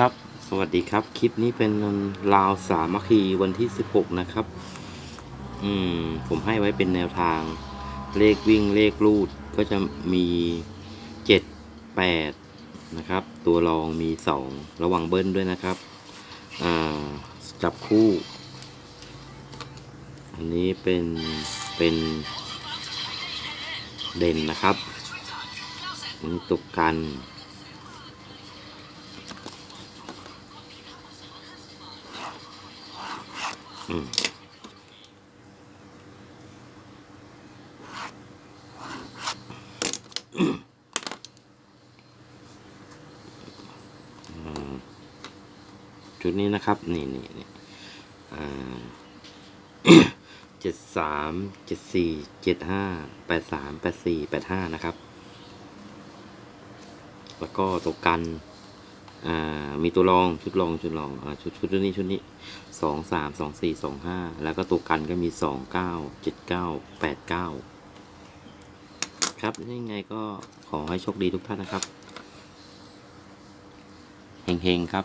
ครับ สวัสดีครับ คลิปนี้เป็นลาวสามัคคีวันที่ 16 นะครับ อืม ผมให้ไว้เป็นแนวทาง เลขวิ่งเลขรูดก็จะมี 7 8 นะครับ ตัวรองมี 2 ระวังเบิ้ลด้วยนะครับ อ่า จับคู่ อันนี้เป็นเป็นเด่นนะครับอันนี้ตกกัน อืมอืม ชุดนี้นะครับ นี่นี่นี่เจ็ดสามเจ็ดสี่เจ็ดห้าแปดสามแปดสี่แปดห้านะครับ แล้วก็ตัวกัน อ่ามีตัวรองชุดรองชุดรองอ่าชุดชุดนี้ชุดนี้สองสามสองสี่สองห้าแล้วก็ตัวกันก็มีสองเก้าเจ็ดเก้าแปดเก้าครับยังไงก็ขอให้โชคดีทุกท่านนะครับเฮงๆครับ